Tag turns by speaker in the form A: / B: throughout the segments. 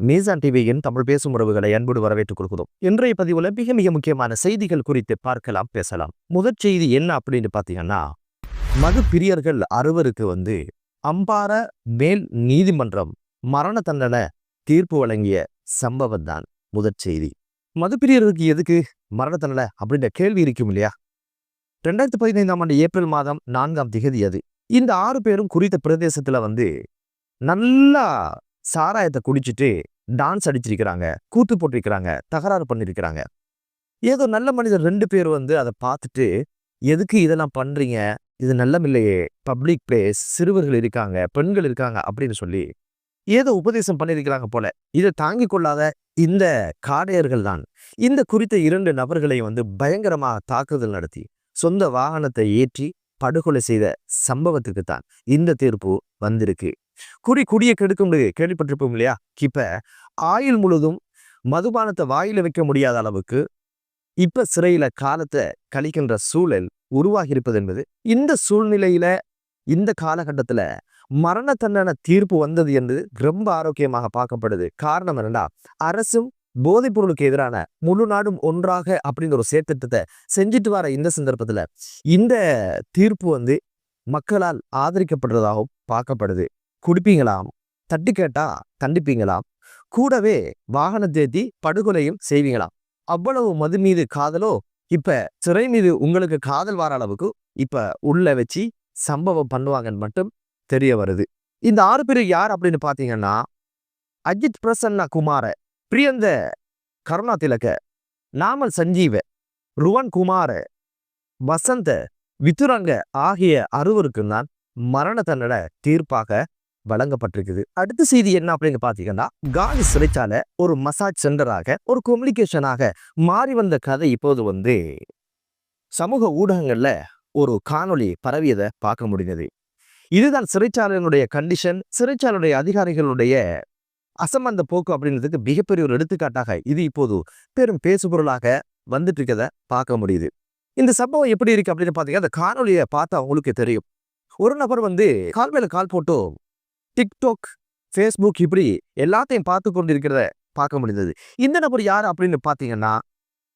A: மீசான் டிவியின் தமிழ் பேசும் உறவுகளை அன்போடு வரவேற்றுக் கொள்கிறோம். இன்றைய பதிவுல மிக மிக முக்கியமான செய்திகள் குறித்து பார்க்கலாம் பேசலாம். முதற் செய்தி என்ன அப்படின்னு பார்த்தீங்கன்னா மது பிரியர்கள் அறுவருக்கு வந்து அம்பார மேல் நீதிமன்றம் மரண தண்டனை தீர்ப்பு வழங்கிய சம்பவம் தான் முதற் செய்தி. மது பிரியர்களுக்கு எதுக்கு மரண தண்டனை அப்படின்ற கேள்வி இருக்கும் இல்லையா? ரெண்டாயிரத்தி பதினைந்தாம் ஆண்டு ஏப்ரல் மாதம் நான்காம் திகதி அது. இந்த ஆறு பேரும் குறித்த பிரதேசத்துல வந்து நல்லா சாராயத்தை குடிச்சிட்டு டான்ஸ் அடிச்சிருக்கிறாங்க கூத்து போட்டிருக்கிறாங்க தகராறு பண்ணியிருக்கிறாங்க ஏதோ நல்ல மனிதர் ரெண்டு பேர் வந்து அதை பார்த்துட்டு எதுக்கு இதெல்லாம் பண்றீங்க? இது நல்லமில்லையே. பப்ளிக் பிளேஸ் சிறுவர்கள் இருக்காங்க பெண்கள் இருக்காங்க அப்படின்னு சொல்லி ஏதோ உபதேசம் பண்ணியிருக்கிறாங்க போல. இதை தாங்கிக் கொள்ளாத இந்த காடையர்கள் தான். இந்த குறித்த இரண்டு நபர்களை வந்து பயங்கரமாக தாக்குதல் நடத்தி சொந்த வாகனத்தை ஏற்றி படுகொலை செய்த சம்பவத்துக்கு தான் இந்த தீர்ப்பு வந்திருக்கு. குடி குடியை கெடுக்கும் கேள்விப்பட்டிருப்போம் இல்லையா? இப்ப ஆயுள் முழுதும் மதுபானத்தை வாயில வைக்க முடியாத அளவுக்கு இப்ப சிறையில காலத்தை கழிக்கின்ற சூழல் உருவாகி இருப்பது என்பது இந்த சூழ்நிலையில இந்த காலகட்டத்துல மரண தண்டனை தீர்ப்பு வந்தது என்பது ரொம்ப ஆரோக்கியமாக பார்க்கப்படுது. காரணம் என்னன்னா அரசும் போதைப் பொருளுக்கு எதிரான முழு நாடும் ஒன்றாக அப்படிங்கிற ஒரு சேர்த்திட்டத்தை செஞ்சுட்டு வர இந்த சந்தர்ப்பத்துல இந்த தீர்ப்பு வந்து மக்களால் ஆதரிக்கப்படுறதாகவும் பார்க்கப்படுது. குடிப்பீங்களாம். தட்டி கேட்டா தண்டிப்பீங்களாம். கூடவே வாகன ஏத்தி படுகொலையும் செய்வீங்களாம். அவ்வளவு மது மீது காதலோ இப்ப சிறை மீது உங்களுக்கு காதல் வர அளவுக்கு இப்ப உள்ள வச்சு சம்பவம் பண்ணுவாங்கன்னு மட்டும் தெரிய வருது. இந்த ஆறு பேர் யார் அப்படின்னு பாத்தீங்கன்னா அஜித் பிரசன்னா குமார பிரியந்த கருணா திலக நாமல் சஞ்சீவ ருவன் குமார வசந்த வித்துரங்க ஆகிய அறுவருக்கும் தான் மரண தண்டனை தீர்ப்பாக வழங்கப்பட்டிருக்குது. அடுத்த செய்தி என்ன அப்படின்னு பாத்தீங்கன்னா காலி சிறைச்சாலை ஒரு மசாஜ் சென்டராக ஒரு கம்யூனிகேஷனாக மாறி வந்த கதை இப்போது வந்து சமூக ஊடகங்கள்ல ஒரு காணொளி பரவியதை பார்க்க முடிந்தது. இதுதான் சிறைச்சாலையினுடைய கண்டிஷன் சிறைச்சாலையுடைய அதிகாரிகளுடைய அசம்பந்த போக்கு அப்படின்றதுக்கு மிகப்பெரிய ஒரு எடுத்துக்காட்டாக இது இப்போது பெரும் பேசுபொருளாக வந்துட்டு இருக்கதை பார்க்க முடியுது. இந்த சம்பவம் எப்படி இருக்கு அப்படின்னு பாத்தீங்கன்னா அந்த காணொலியை பார்த்தா உங்களுக்கு தெரியும். ஒரு நபர் வந்து கால் மேல கால் போட்டோ டிக்டாக் ஃபேஸ்புக் இப்படி எல்லாத்தையும் பார்த்து கொண்டிருக்கிறத பார்க்க முடிந்தது. இந்த நபர் யார் அப்படின்னு பார்த்தீங்கன்னா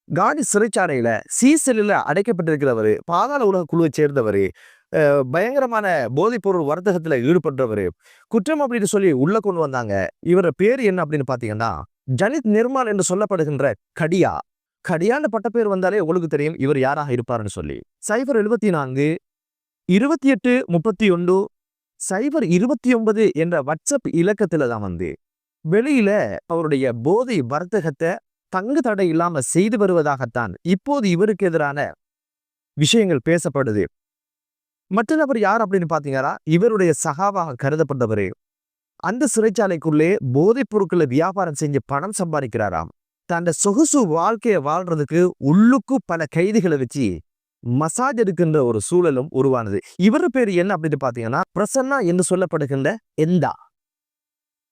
A: காடி சிறைச்சாலையில சீசலில் அடைக்கப்பட்டிருக்கிறவர் பாதாள உலக குழுவை சேர்ந்தவர் பயங்கரமான போதைப்பொருள் வர்த்தகத்துல ஈடுபட்டவர் குற்றம் அப்படின்னு சொல்லி உள்ள கொண்டு வந்தாங்க. இவர பேர் என்ன அப்படின்னு பாத்தீங்கன்னா ஜனித் நிர்மால் என்று சொல்லப்படுகின்ற கடியா. கடியான்னு பட்ட பேர் வந்தாலே உங்களுக்கு தெரியும் இவர் யாராக இருப்பாருன்னு சொல்லி. சைபர் எழுபத்தி நான்கு இருபத்தி எட்டு முப்பத்தி ஒன்று சைபர் இருபத்தி ஒன்பது என்ற வாட்ஸ்அப் இலக்கத்துல தான் வந்து வெளியில அவருடைய போதை வர்த்தகத்தை தங்கு தடை இல்லாம செய்து வருவதாகத்தான் இப்போது இவருக்கு எதிரான விஷயங்கள் பேசப்படுது. மற்ற நபர் யார் அப்படின்னு பார்த்தீங்கன்னா இவருடைய சகாவாக கருதப்பட்டவர். அந்த சிறைச்சாலைக்குள்ளே போதைப் பொருட்களை வியாபாரம் செஞ்சு பணம் சம்பாதிக்கிறாராம். தன் சொகுசு வாழ்க்கையை வாழ்றதுக்கு உள்ளுக்கு பல கைதிகளை வச்சு மசாஜ் எடுக்கின்ற ஒரு சூழலும் உருவானது. இவர் பேர் என்ன அப்படின்னு பாத்தீங்கன்னா பிரசன்னா என்று சொல்லப்படுகின்ற எந்தா.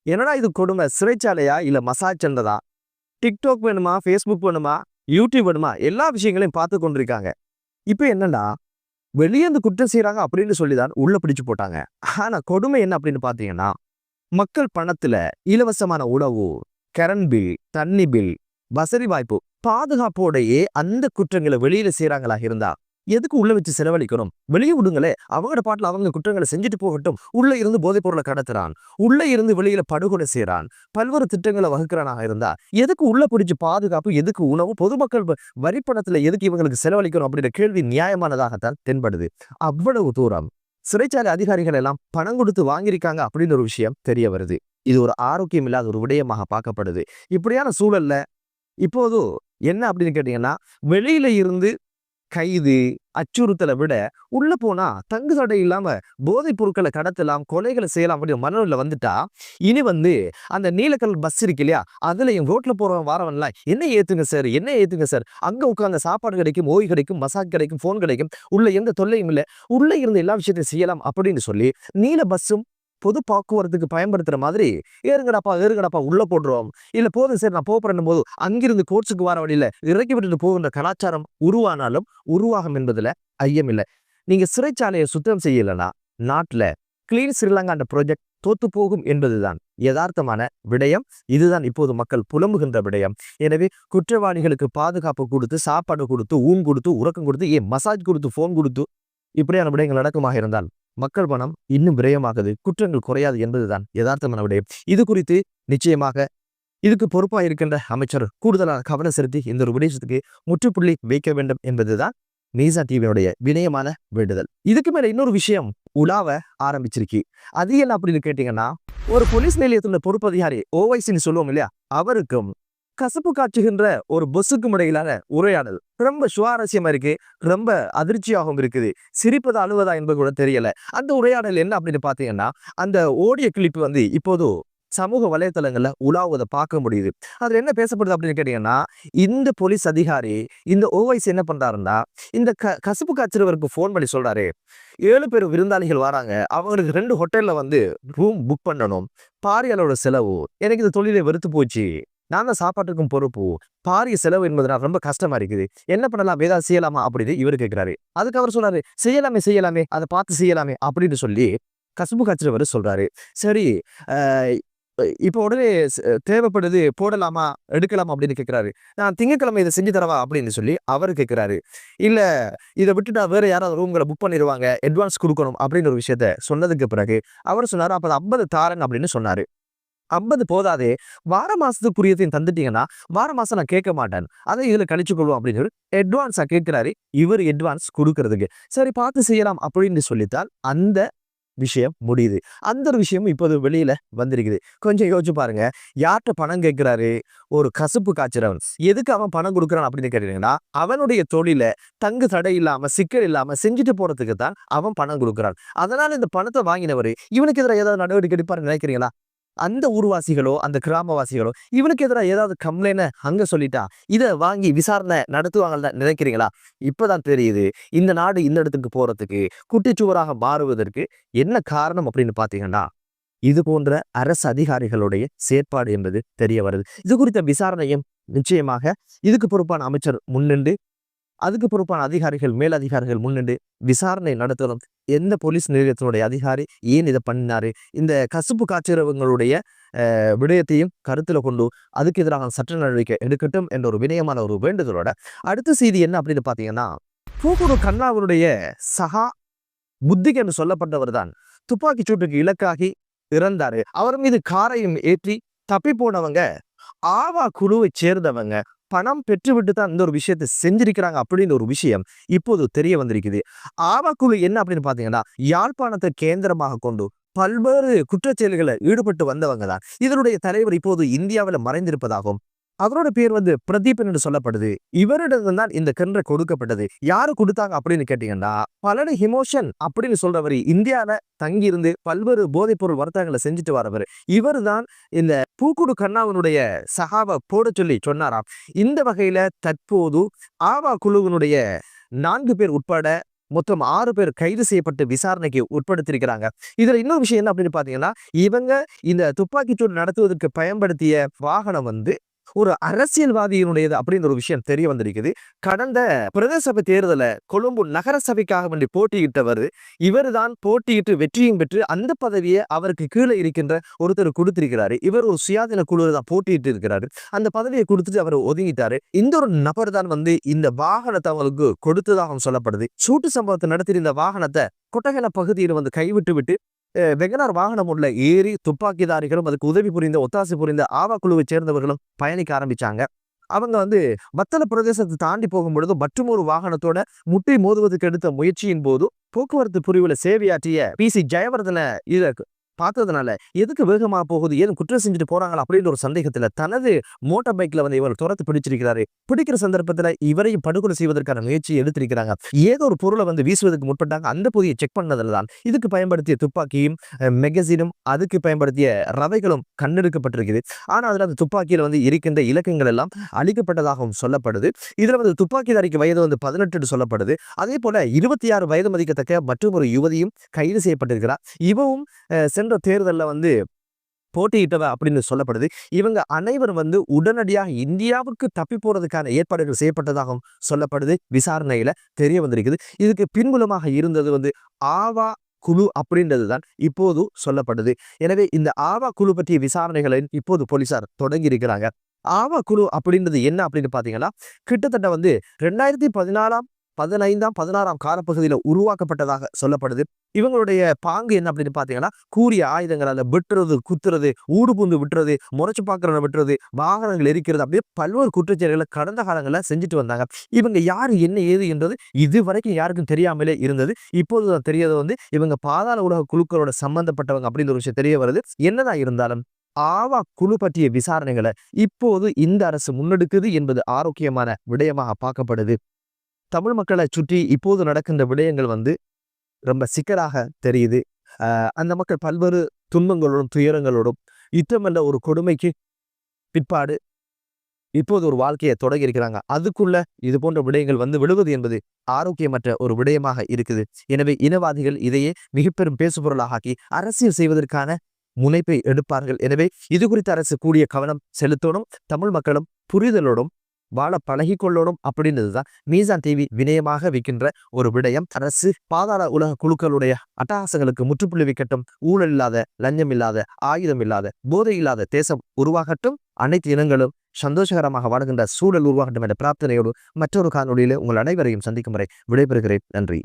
A: என்னடா இது கொடுமை? சிறைச்சாலையா? இல்ல மசாஜ் சென்றதா டிக்டாக் வேணுமா? ஃபேஸ்புக் வேணுமா? யூடியூப் வேணுமா? எல்லா விஷயங்களையும் பார்த்து கொண்டிருக்காங்க. இப்போ என்னன்னா வெளியே இருந்து குற்றம் செய்யறாங்க அப்படின்னு சொல்லி தான் உள்ள பிடிச்சு போட்டாங்க. ஆனா கொடுமை என்ன அப்படின்னு பாத்தீங்கன்னா மக்கள் பணத்துல இலவசமான உணவு கரண்ட் பில் தண்ணி பில் வசதி வாய்ப்பு பாதுகாப்போடையே அந்த குற்றங்களை வெளியில செய்யறாங்களா இருந்தா எதுக்கு உள்ள வச்சு செலவழிக்கணும்? வெளியே விடுங்களே அவங்களோட பாட்டுல அவங்க குற்றங்களை செஞ்சுட்டு போகட்டும். உள்ள இருந்து போதைப் பொருளை கடத்துறான். உள்ள இருந்து வெளியில படுகொலை செய்யறான் பல்வேறு திட்டங்களை வகுக்கிறானாக இருந்தா எதுக்கு உள்ள பிடிச்சு பாதுகாப்பு எதுக்கு உணவு பொதுமக்கள் வரிப்பணத்துல எதுக்கு இவங்களுக்கு செலவழிக்கணும் அப்படின்ற கேள்வி நியாயமானதாகத்தான் தென்படுது. அவ்வளவு தூரம். சிறைச்சாலை அதிகாரிகள் எல்லாம் பணம் கொடுத்து வாங்கியிருக்காங்க அப்படின்னு ஒரு விஷயம் தெரிய வருது. இது ஒரு ஆரோக்கியம் இல்லாத ஒரு விடயமாக பார்க்கப்படுது. இப்படியான சூழல்ல இப்போது என்ன அப்படின்னு கேட்டீங்கன்னா வெளியில இருந்து கைது அச்சுறுத்தலை விட உள்ள போனா தங்கு தடை இல்லாம போதைப் பொருட்களை கடத்தலாம் கொலைகளை செய்யலாம் அப்படின்னு மனநில வந்துட்டா இனி வந்து அந்த நீலக்கல் பஸ் இருக்கு இல்லையா அதுலயும் ரோட்ல போறவன் வாரவன்லாம் என்ன ஏத்துங்க சார் என்ன ஏத்துங்க சார் அங்க உட்காந்து சாப்பாடு கிடைக்கும் ஓய் கிடைக்கும் மசாஜ் கிடைக்கும் போன் கிடைக்கும் உள்ள எந்த தொல்லையும் இல்லை உள்ள இருந்து எல்லா விஷயத்தையும் செய்யலாம் அப்படின்னு சொல்லி நீல பஸ்ஸும் பொது போக்குவரத்துக்கு பயன்படுத்துற மாதிரி ஏறுங்கடாப்பா ஏறுங்கடாப்பா உள்ள போடுறோம் இல்ல போதும் சரி நான் போறேன் போது அங்கிருந்து கோர்ட்ஸுக்கு வர வழியில இறக்கி விட்டுட்டு போகின்ற கலாச்சாரம் உருவானாலும் உருவாகும் என்பதுல ஐயம் இல்லை. நீங்க சிறைச்சாலையை சுத்தம் செய்யலைன்னா நாட்டுல கிளீன் ஸ்ரீலங்கா ப்ராஜெக்ட் தோத்து போகும் என்பதுதான் யதார்த்தமான விடயம். இதுதான் இப்போது மக்கள் புலம்புகின்ற விடயம். எனவே குற்றவாளிகளுக்கு பாதுகாப்பு கொடுத்து சாப்பாடு கொடுத்து ஊன் கொடுத்து உறக்கம் கொடுத்து ஏன் மசாஜ் கொடுத்து ஃபோன் கொடுத்து இப்படியான விடயங்கள் நடக்குமாக இருந்தால் மக்கள் பணம் இன்னும் விரயமாகுது குற்றங்கள் குறையாது என்பதுதான் யதார்த்தமான விடயம் இது குறித்து நிச்சயமாக இதுக்கு பொறுப்பாக இருக்கின்ற அமைச்சர் கூடுதலான கவனம் செலுத்தி இந்த ஒரு விடயத்துக்கு முற்றுப்புள்ளி வைக்க வேண்டும் என்பதுதான் மீசா டிவியினுடைய வினயமான வேண்டுதல். இதுக்கு மேல இன்னொரு விஷயம் உலாவ ஆரம்பிச்சிருக்கு. அது என்ன அப்படின்னு கேட்டீங்கன்னா ஒரு போலீஸ் நிலையத்துல பொறுப்பதிகாரி ஓவைசின்னு சொல்லுவோம் இல்லையா? அவருக்கும் கசப்பு காட்சுகின்ற ஒரு பொஸ்ஸுக்கும் இடையிலான உரையாடல். ரொம்ப சுவாரஸ்யமா இருக்கு. ரொம்ப அதிர்ச்சியாகவும் இருக்குது. சிரிப்பதா அழுவதா என்பது கூட தெரியல. அந்த உரையாடல் என்ன அப்படின்னு பாத்தீங்கன்னா அந்த ஓடிய கிளிப்பு வந்து இப்போது சமூக வலைத்தளங்கள்ல உலாவதை பார்க்க முடியுது. அதுல என்ன பேசப்படுது அப்படின்னு கேட்டீங்கன்னா இந்த போலீஸ் அதிகாரி இந்த ஓவைஸ் என்ன பண்றாருன்னா இந்த க கசப்பு காய்ச்சறவருக்கு ஃபோன் பண்ணி சொல்றாரு. ஏழு பேர் விருந்தாளிகள் வராங்க. அவங்களுக்கு ரெண்டு ஹோட்டல்ல வந்து ரூம் புக் பண்ணணும். பாரியலோட செலவு. எனக்கு இந்த தொழிலை வெறுத்து போச்சு. நான் தான் சாப்பாட்டுக்கும் பொறுப்பு. பாரிய செலவு என்பதுனால் ரொம்ப கஷ்டமா இருக்குது. என்ன பண்ணலாம்? ஏதாவது செய்யலாமா? அப்படின்னு இவர் கேட்கிறாரு அதுக்கு அவர் சொல்றாரு செய்யலாமே செய்யலாமே அதை பார்த்து செய்யலாமே அப்படின்னு சொல்லி கசுபு கச்சிரவர் சொல்றாரு. சரி இப்போ உடனே தேவைப்படுது போடலாமா? எடுக்கலாமா? அப்படின்னு கேட்கிறாரு நான் திங்கட்கிழமை இதை செஞ்சு தரவா? அப்படின்னு சொல்லி அவர் கேட்கிறாரு இல்லை இதை விட்டுட்டா வேற யாராவது ரூம்களை புக் பண்ணிடுவாங்க அட்வான்ஸ் கொடுக்கணும் அப்படின்னு ஒரு விஷயத்த சொன்னதுக்கு பிறகு அவர் சொன்னார் அப்போ ஐம்பது தாரன் அப்படின்னு சொன்னார். ஐம்பது போதாதே. வார மாசத்துக்குரியதையும் தந்துட்டீங்கன்னா வார மாசம் நான் கேட்க மாட்டேன். அதை இதில் கழிச்சு கொள்வோம் அப்படின்னு சொல்லி அட்வான்ஸாக கேட்கிறாரு. இவர் அட்வான்ஸ் கொடுக்கறதுக்கு. சரி பார்த்து செய்யலாம் அப்படின்னு சொல்லித்தான் அந்த விஷயம் முடியுது. அந்த ஒரு விஷயம் இப்போது வெளியில வந்திருக்குது. கொஞ்சம் யோசிச்சு பாருங்க. யார்கிட்ட பணம் கேட்கிறாரு? ஒரு கசுப்பு காய்ச்சறவன். எதுக்கு அவன் பணம் கொடுக்குறான் அப்படின்னு கேட்டீங்கன்னா அவனுடைய தொழில தங்கு தடை இல்லாம சிக்கல் இல்லாம செஞ்சுட்டு போறதுக்கு தான் அவன் பணம் கொடுக்குறான். அதனால இந்த பணத்தை வாங்கினவர் இவனுக்கு எதிராக ஏதாவது நடவடிக்கை எடுப்பாரு நினைக்கிறீங்களா? அந்த ஊர்வாசிகளோ அந்த கிராமவாசிகளோ இவனுக்கு எதிராக ஏதாவது கம்ப்ளைண்ட் அங்க சொல்லிட்டா இதை வாங்கி விசாரணை நடத்துவாங்கன்னு நினைக்கிறீங்களா? இப்பதான் தெரியுது இந்த நாடு இந்த இடத்துக்கு போறதுக்கு குட்டிச்சுவராக மாறுவதற்கு என்ன காரணம் அப்படின்னு பாத்தீங்கன்னா இது போன்ற அரசு அதிகாரிகளுடைய செயற்பாடு என்பது தெரிய வருது. இது குறித்த விசாரணையும் நிச்சயமாக இதுக்கு பொறுப்பான அமைச்சர் முன்னின்று அதுக்கு பொறுப்பான அதிகாரிகள் மேலதிகாரிகள் முன்னின்று விசாரணை நடத்தணும் எந்த போலீஸ் நிலையத்தினுடைய அதிகாரி ஏன் இதை பண்ணினாரு? இந்த கசுப்பு காய்ச்சறவங்களுடைய விடயத்தையும் கருத்தில் கொண்டு அதுக்கு எதிராக சட்ட நடவடிக்கை எடுக்கட்டும் என்ற ஒரு வினயமான ஒரு வேண்டுதலோட அடுத்த செய்தி என்ன அப்படின்னு பார்த்தீங்கன்னா பூக்குடு கண்ணாவருடைய சகா புத்திக் என்று சொல்லப்பட்டவர் தான் துப்பாக்கி சூட்டுக்கு இலக்காகி இறந்தாரு. அவர் மீது காரையும் ஏற்றி தப்பி போனவங்க ஆவா குழுவை சேர்ந்தவங்க பணம் பெற்றுவிட்டு தான் இந்த ஒரு விஷயத்தை செஞ்சிருக்கிறாங்க அப்படின்னு ஒரு விஷயம் இப்போது தெரிய வந்திருக்குது. ஆவா என்ன அப்படின்னு பாத்தீங்கன்னா யாழ்ப்பாணத்தை கேந்திரமாக கொண்டு பல்வேறு குற்றச்செயல்களை ஈடுபட்டு வந்தவங்க தான். இதனுடைய தலைவர் இப்போது இந்தியாவில் மறைந்திருப்பதாகவும் அவரோட பேர் வந்து பிரதீப் என்று சொல்லப்படுது. இவரிடம் தான் இந்த கன்று கொடுக்கப்பட்டது. யாரு கொடுத்தாங்க அப்படின்னு கேட்டீங்கன்னா பலனு ஹிமோஷன் அப்படின்னு சொல்றவர் இந்தியால தங்கியிருந்து பல்வேறு போதைப் பொருள் வர்த்தகங்களை செஞ்சுட்டு வரவர். இவர் தான் இந்த பூக்குடு கண்ணாவினுடைய சகாவை போட சொல்லி சொன்னாராம். இந்த வகையில தற்போது ஆவா குழுவினுடைய நான்கு பேர் உட்பட மொத்தம் ஆறு பேர் கைது செய்யப்பட்டு விசாரணைக்கு உட்படுத்தியிருக்கிறாங்க. இதுல இன்னொரு விஷயம் என்ன அப்படின்னு பாத்தீங்கன்னா இவங்க இந்த துப்பாக்கிச்சூடு நடத்துவதற்கு பயன்படுத்திய வாகனம் வந்து ஒரு அரசியல்வாதியினுடையது அப்படின்ற ஒரு விஷயம் தெரிய வந்திருக்குது. கடந்த பிரதேச சபை தேர்தல கொழும்பு நகர சபைக்காக வேண்டி போட்டியிட்டவர் இவர் தான் போட்டியிட்டு வெற்றியும் பெற்று அந்த பதவியை அவருக்கு கீழே இருக்கின்ற ஒருத்தர் கொடுத்திருக்கிறாரு. இவர் ஒரு சுயாதீன குழுவில் தான் போட்டியிட்டு இருக்கிறாரு. அந்த பதவியை கொடுத்துட்டு அவர் ஒதுங்கிட்டாரு. இந்த ஒரு நபர் தான் வந்து இந்த வாகனத்தை அவங்களுக்கு கொடுத்ததாகவும் சொல்லப்படுது. சூட்டு சம்பவத்தை நடத்திய இந்த வாகனத்தை கொட்டகல பகுதியில் வந்து கைவிட்டு விட்டு வெகனார் வாகனம் உள்ள ஏறி துப்பாக்கிதாரிகளும் அதுக்கு உதவி புரிந்த ஒத்தாசை புரிந்த ஆவா குழுவை சேர்ந்தவர்களும் பயணிக்க ஆரம்பிச்சாங்க. அவங்க வந்து வத்தல பிரதேசத்தை தாண்டி போகும் பொழுது வாகனத்தோட முட்டி மோதுவதற்கு எடுத்த முயற்சியின் போது போக்குவரத்து பிரிவுல சேவையாற்றிய பி. சி. ஜெயவர்தன இத பார்த்ததுனால எதுக்கு வேகமா போகுது ஏதும் குற்றம் செஞ்சுட்டு போறாங்களா அப்படின்ற ஒரு சந்தேகத்துல தனது மோட்டார் பைக்ல வந்து இவர் துரத்து பிடிச்சிருக்கிறாரு. பிடிக்கிற சந்தர்ப்பத்துல இவரையும் படுகொலை செய்வதற்கான முயற்சி எடுத்திருக்கிறாங்க. ஏதோ ஒரு பொருளை வந்து வீசுவதற்கு முற்பட்டாங்க. அந்த பொதியை செக் பண்ணதில் தான் இதுக்கு பயன்படுத்திய துப்பாக்கியும் மெகசினும் அதுக்கு பயன்படுத்திய ரவைகளும் கண்டெடுக்கப்பட்டிருக்குது ஆனா அதுல அந்த துப்பாக்கியில வந்து இருக்கின்ற இலக்கங்கள் எல்லாம் அழிக்கப்பட்டதாகவும் சொல்லப்படுது. இதுல வந்து துப்பாக்கிதாரிக்கு வயது வந்து பதினெட்டு சொல்லப்படுது. அதே போல இருபத்தி ஆறு வயது மதிக்கத்தக்க மற்றும் ஒரு யுவதியும் கைது செய்யப்பட்டிருக்கிறார். இவவும் சென்ற சென்ற தேர்தலில் வந்து போட்டியிட்டவ அப்படின்னு சொல்லப்படுது. இவங்க அனைவரும் வந்து உடனடியாக இந்தியாவுக்கு தப்பி போறதுக்கான ஏற்பாடுகள் செய்யப்பட்டதாகவும் சொல்லப்படுது. விசாரணையில தெரிய வந்திருக்குது. இதுக்கு பின்புலமாக இருந்தது வந்து ஆவா குழு அப்படின்றது தான் இப்போது சொல்லப்படுது. எனவே இந்த ஆவா குழு பற்றிய விசாரணைகளை இப்போது போலீசார் தொடங்கி இருக்கிறாங்க. ஆவா குழு அப்படின்றது என்ன அப்படின்னு பார்த்தீங்கன்னா கிட்டத்தட்ட வந்து ரெண்டாயிரத்தி பதினாலாம் பதினைந்தாம் பதினாறாம் காலப்பகுதியில் உருவாக்கப்பட்டதாக சொல்லப்படுது. இவங்களுடைய பாங்கு என்ன அப்படின்னு பார்த்தீங்கன்னா கூறிய ஆயுதங்களால வெட்டுறது குத்துறது ஊடுபுந்து விட்டுறது முறைச்சு பார்க்கறத விட்டுறது வாகனங்கள் எரிக்கிறது அப்படியே பல்வேறு குற்றச்செயல்களை கடந்த காலங்களில் செஞ்சுட்டு வந்தாங்க. இவங்க யார் என்ன ஏது என்றது இது வரைக்கும் யாருக்கும் தெரியாமலே இருந்தது. இப்போது தான் தெரியது வந்து இவங்க பாதாள உலக குழுக்களோட சம்பந்தப்பட்டவங்க அப்படின்ற ஒரு விஷயம் தெரிய வருது. என்னதான் இருந்தாலும் ஆவா குழு பற்றிய விசாரணைகளை இப்போது இந்த அரசு முன்னெடுக்குது என்பது ஆரோக்கியமான விடயமாக பார்க்கப்படுது. தமிழ் மக்களை சுற்றி இப்போது நடக்கின்ற விடயங்கள் வந்து ரொம்ப சிக்கலாக தெரியுது. ஆஹ் அந்த மக்கள் பல்வேறு துன்பங்களோடும் துயரங்களோடும் யுத்தமல்ல ஒரு கொடுமைக்கு பிற்பாடு இப்போது ஒரு வாழ்க்கையை தொடங்கி இருக்கிறாங்க. அதுக்குள்ள இது போன்ற விடயங்கள் வந்து விழுவது என்பது ஆரோக்கியமற்ற ஒரு விடயமாக இருக்குது. எனவே இனவாதிகள் இதையே மிக பெரும் பேசுபொருளாக ஆக்கி அரசியல் செய்வதற்கான முனைப்பை எடுப்பார்கள். எனவே இது குறித்து அரசு கூடிய கவனம் செலுத்தணும். தமிழ் மக்களும் புரிதலோடும் வாழ பழகிக்கொள்ளணும் அப்படின்றது தான் மீசான் டிவி வினயமாக வைக்கின்ற ஒரு விடயம். அரசு பாதாள உலக குழுக்களுடைய அட்டகாசங்களுக்கு முற்றுப்புள்ளி வைக்கட்டும். ஊழல் இல்லாத லஞ்சம் இல்லாத ஆயுதம் இல்லாத போதை இல்லாத தேசம் உருவாகட்டும். அனைத்து இனங்களும் சந்தோஷகரமாக வாழ்கின்ற சூழல் உருவாகட்டும் என்ற பிரார்த்தனையோடு மற்றொரு காணொளியிலே உங்கள் அனைவரையும் சந்திக்கும் வரை விடைபெறுகிறேன். நன்றி.